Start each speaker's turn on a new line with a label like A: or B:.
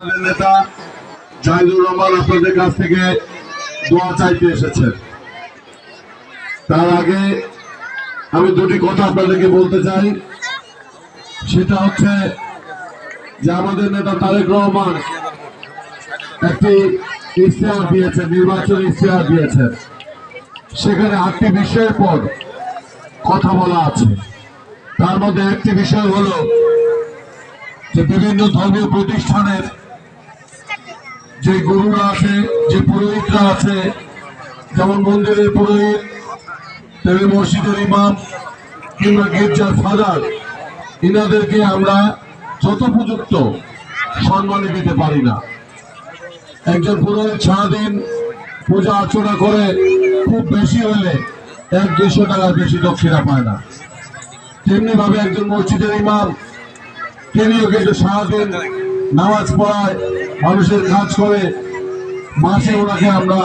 A: নেতা জাহিদুর রহমান আপনাদের কাছ থেকে দোয়া চাইতে এসেছেন। তার আগে আমি দুটি কথা আপনাদেরকে বলতে চাই। সেটা হচ্ছে যে আমাদের নেতা তারেক রহমান একটি ইশতেহার দিয়েছেন, নির্বাচন ইশতেহার দিয়েছেন। সেখানে আটটি বিষয়ের পর কথা বলা আছে। তার মধ্যে একটি বিষয় হলো যে বিভিন্ন ধর্মীয় প্রতিষ্ঠানের যে গুরুরা আছে, যে পুরোহিতরা আছে, যেমন মন্দিরের পুরোহিত তেমনি মসজিদের ইমাম, কিংবা গির্জার ফাদার, ইনাদেরকে আমরা যথোপযুক্ত সম্মানে দিতে পারি না। একজন পুরোহিত সারাদিন পূজা অর্চনা করে, খুব বেশি হলে এক দুশো টাকার বেশি দক্ষিণা পায় না। তেমনি ভাবে একজন মসজিদের ইমাম, তিনিও কিন্তু সারাদিন নামাজ পড়ায় মানুষের কাজ করে মাসে ওনাকে আমরা